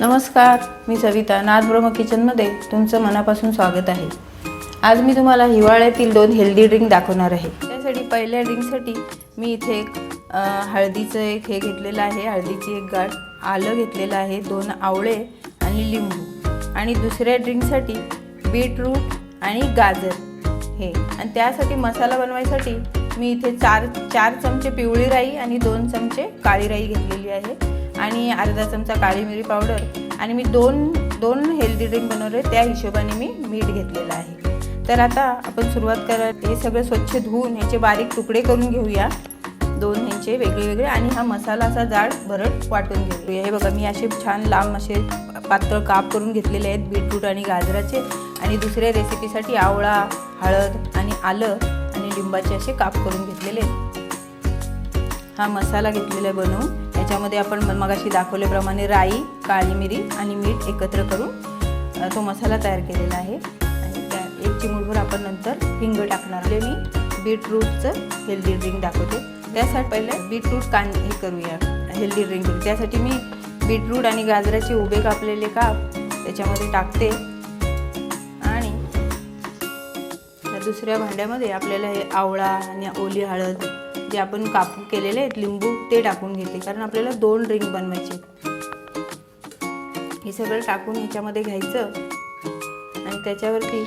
नमस्कार मी सविता नाथब्रह्म किचनमध्ये तुमचं मनापासून स्वागत आहे. आज मी तुम्हाला हिवाळ्यातील दोन हेल्दी ड्रिंक दाखवणार आहे. त्यासाठी पहिल्या ड्रिंकसाठी मी इथे एक हळदीचं एक हे घेतलेलं आहे. हळदीची एक गाठ आलं घेतलेलं आहे दोन आवळे आणि लिंबू. आणि दुसऱ्या ड्रिंकसाठी बीटरूट आणि गाजर हे. आणि त्यासाठी मसाला बनवायसाठी मी इथे चार चार चमचे पिवळी राई आणि दोन चमचे काळी राई घेतलेली आहे. आणि अर्धा चमचा काळी मिरी पावडर आणि मी दोन दोन हेल्दी ड्रिंक बनवले. त्या हिशोबाने मी मीठ घेतलेलं आहे. तर आता आपण सुरुवात करा हे सगळं स्वच्छ धुवून ह्याचे बारीक तुकडे करून घेऊया. दोन ह्यांचे वेगळे वेगळे आणि हा मसाला असा जाड भरट वाटून घेऊया. हे बघा मी असे छान लांब असे पातळ काप करून घेतलेले आहेत बीटरूट आणि गाजराचे. आणि दुसऱ्या रेसिपीसाठी आवळा हळद आणि आलं आणि लिंबाचे असे काप करून घेतलेले आहेत. हा मसाला घेतलेला बनवून याच्यामध्ये आपण मगाशी दाखवल्याप्रमाणे राई काळी मिरी आणि मीठ एकत्र करून तो मसाला तयार केलेला आहे. आणि त्या एक चिमूटभर आपण नंतर हिंग टाकणार आहे मी बीटरूटचं हेल्दी ड्रिंक दाखवते. त्यासाठी पहिले बीटरूट कान हे करूया. हेल्दी ड्रिंक करू. त्यासाठी मी बीटरूट आणि गाजराचे उभे कापलेले काप त्याच्यामध्ये टाकते. आणि दुसऱ्या भांड्यामध्ये आपल्याला हे आवळा आणि ओली हळद जे आपण कापू केलेले आहेत लिंबू ते टाकून घेतले. कारण आपल्याला दोन ड्रिंक बनवायचे हे सगळं टाकून ह्याच्यामध्ये घ्यायचं. आणि त्याच्यावरती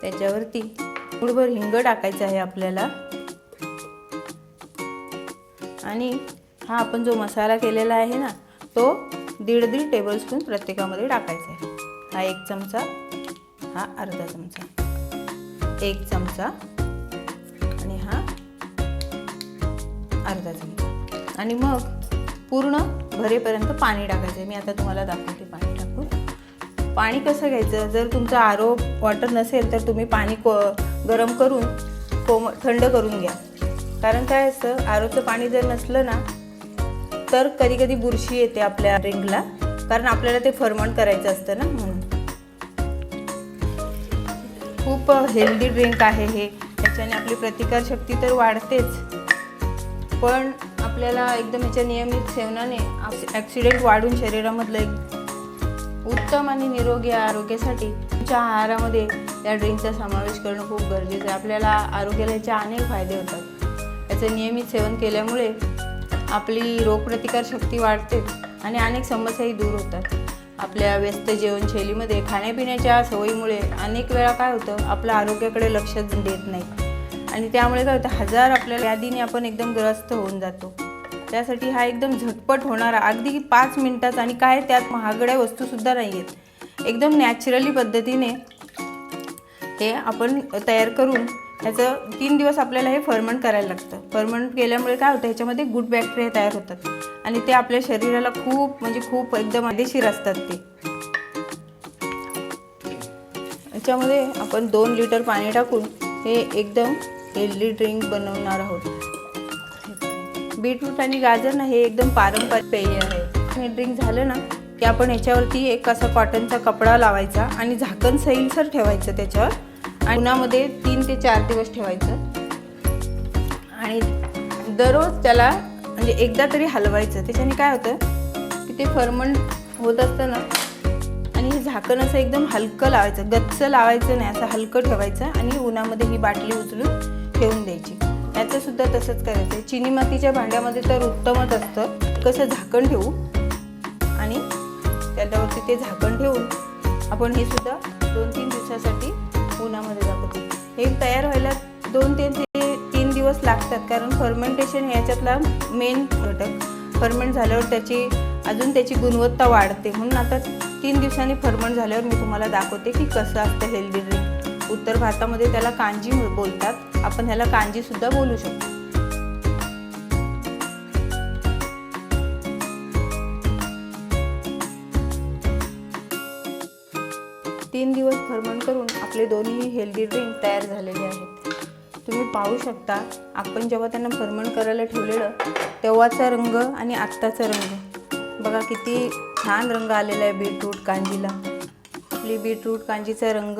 त्याच्यावरती गुडभर हिंग टाकायचं आहे आपल्याला. आणि हा आपण जो मसाला केलेला आहे ना तो दीड दीड टेबलस्पून प्रत्येकामध्ये टाकायचा आहे. हा एक चमचा हा अर्धा चमचा. एक चमचा. आणि हा अर्धा चमचा. आणि मग पूर्ण भरेपर्यंत पाणी टाकायचं. आहे मी आता तुम्हाला दाखवते पाणी टाकून. पाणी कसं घ्यायचं? जर तुमचं आरो वॉटर नसेल तर तुम्ही पाणी को गरम करून कोम थंड करून घ्या. कारण काय असतं? आरोचं पाणी जर नसलं ना तर कधी कधी बुरशी येते आपल्या ड्रिंकला कारण आपल्याला ते फर्मंट करायचं असतं ना. खूप हेल्दी ड्रिंक आहे हे. त्याच्याने आपली प्रतिकारशक्ती तर वाढतेच. पण आपल्याला एकदम याच्या नियमित सेवनाने ॲक्सिडेंट वाढून शरीरामधलं एक उत्तम आणि निरोगी आरोग्यासाठी तुमच्या आहारामध्ये या ड्रिंकचा समावेश करणं खूप गरजेचं आहे. आपल्याला आरोग्याला याचे अनेक फायदे होतात. याचं नियमित सेवन केल्यामुळे आपली रोगप्रतिकार शक्ती वाढते आणि अनेक समस्याही दूर होतात. आपल्या व्यस्त जीवनशैलीमध्ये खाण्यापिण्याच्या सवयीमुळे अनेक वेळा काय होतं आपलं आरोग्याकडे लक्ष देत नाही. आणि त्यामुळे काय होतं हजार आपल्याला यादीने आपण एकदम ग्रस्त होऊन जातो. त्यासाठी हा एकदम झटपट होणारा अगदी पाच मिनटात आणि काय त्यात महागड्या वस्तूसुद्धा नाही आहेत एकदम नॅचरली पद्धतीने हे आपण तयार करून ह्याचं तीन दिवस आपल्याला हे फर्मंट करायला लागतं. फर्मंट केल्यामुळे काय होतं ह्याच्यामध्ये गुड बॅक्टेरिया तयार होतात. आणि ते आपल्या शरीराला खूप म्हणजे खूप एकदम आदेशीर असतात ते. याच्यामध्ये आपण दोन लिटर पाणी टाकून हे एकदम हेल्दी ड्रिंक बनवणार आहोत. बीटरूट आणि गाजर ना हे एकदम पारंपरिक पेय आहे. हे ड्रिंक झालं ना की आपण याच्यावरती एक असा कॉटनचा कपडा लावायचा आणि झाकण सैलसर ठेवायचं त्याच्यावर. आणि उन्हामध्ये तीन ते चार दिवस ठेवायचं. आणि दररोज त्याला म्हणजे एकदा तरी हलवायचं. त्याच्याने काय होतं की ते फर्मंट होत असतं ना आणि हे झाकण असं एकदम हलकं लावायचं. गच्च लावायचं नाही असं हलकं ठेवायचं आणि उन्हामध्ये ही बाटली उचलून ठेवून द्यायची. याचंसुद्धा तसंच करायचं. चिनी मातीच्या भांड्यामध्ये तर उत्तमच असतं. कसं झाकण ठेवू आणि त्याच्यावरती ते झाकण ठेवून आपण हे सुद्धा दोन तीन दिवसासाठी उन्हामध्ये दाखवते हे तयार व्हायला दोन ते ते तीन दिवस लागतात. कारण फर्मेंटेशन ह्याच्यातला मेन घटक. फर्मेंट झाल्यावर त्याची अजून त्याची गुणवत्ता वाढते. म्हणून आता तीन दिवसांनी फर्मंट झाल्यावर मी तुम्हाला दाखवते की कसं असतं हेल्दी ड्रिंक उत्तर भारतामध्ये त्याला कांजी बोलतात. आपण ह्याला कांजीसुद्धा बोलू शकतो. तीन दिवस फर्मंट करून आपले दोन्ही हेल्दी ड्रिंक तयार झालेले आहेत. तुम्ही पाहू शकता आपण जेव्हा त्यांना फर्मंट करायला ठेवलेलं तेव्हाचा रंग आणि आत्ताचा रंग. बघा किती छान रंग आलेला आहे बीटरूट कांजीला. आपली बीटरूट कांजीचा रंग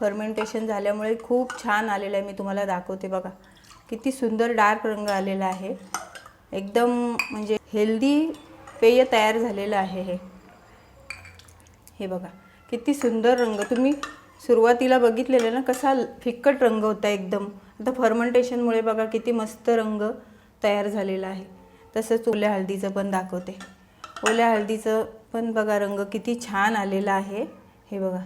फर्मेंटेशन झाल्यामुळे खूप छान आलेला आहे मी तुम्हाला दाखवते बघा. किती सुंदर डार्क रंग आलेला आहे. एकदम म्हणजे हेल्दी पेय तयार झालेलं आहे हे. हे बघा. किती सुंदर रंग. तुम्ही सुरुवातीला बघितलेलं ना कसा फिक्कट रंग होता एकदम. आता फर्मेंटेशनमुळे बघा किती मस्त रंग तयार झालेला आहे. तसंच ओल्या हळदीचं पण दाखवते. ओल्या हळदीचं पण बघा रंग किती छान आलेला आहे. हे बघा.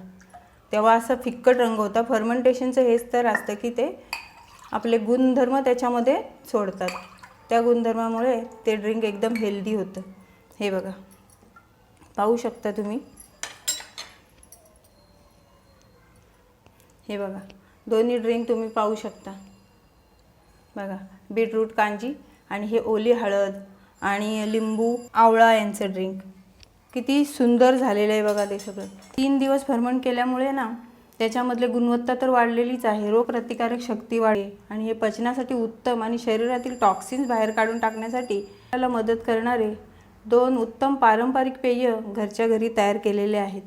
तेव्हा असा फिक्कट रंग होता. फर्मेंटेशनचं हेच तर असतं की ते आपले गुणधर्म त्याच्यामध्ये सोडतात. त्या गुणधर्मामुळे ते ड्रिंक एकदम हेल्दी होतं. हे बघा. पाहू शकता तुम्ही. हे बघा दोन्ही ड्रिंक तुम्ही पाहू शकता. बघा बीटरूट कांजी आणि हे ओली हळद आणि लिंबू आवळा यांचं ड्रिंक किती सुंदर झालेलं आहे बघा ते सगळं. तीन दिवस भ्रमण केल्यामुळे ना त्याच्यामधले गुणवत्ता तर वाढलेलीच आहे. रोगप्रतिकारक शक्ती वाढे आणि हे पचनासाठी उत्तम आणि शरीरातील टॉक्सिन्स बाहेर काढून टाकण्यासाठी त्याला मदत करणारे दोन उत्तम पारंपरिक पेय घरच्या घरी तयार केलेले आहेत.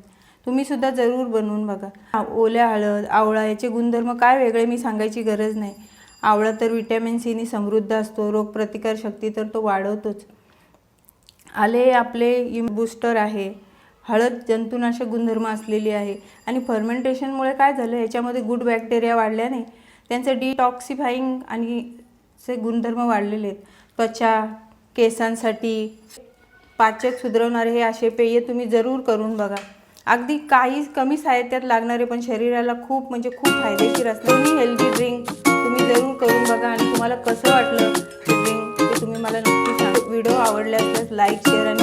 तुम्ही सुद्धा जरूर बनवून बघा. हा, ओल्या हळद आवळा याचे गुणधर्म काय वेगळे मी सांगायची गरज नाही. आवळा तर विटॅमिन सीनी समृद्ध असतो रोगप्रतिकार शक्ती तर तो वाढवतोच. आले आपले इम बूस्टर आहे. हळद जंतुनाशक गुणधर्म असलेली आहे. आणि फर्मेंटेशनमुळे काय झालं? याच्यामध्ये गुड बॅक्टेरिया वाढल्याने त्यांचं डिटॉक्सिफाईंग आणि चे गुणधर्म वाढलेले आहेत. त्वचा केसांसाठी पाचक सुधारवणारे हे असे पेय तुम्ही जरूर करून बघा. अगदी काही कमी साहित्यात लागणारे पण शरीराला खूप म्हणजे खूप फायदेशीर असणार ही हेल्दी ड्रिंक तुम्ही जरूर करून बघा आणि तुम्हाला कसं वाटलं हे ड्रिंक ते तुम्ही मला नक्की सांग. व्हिडिओ आवडल्यास लाईक शेअर आणि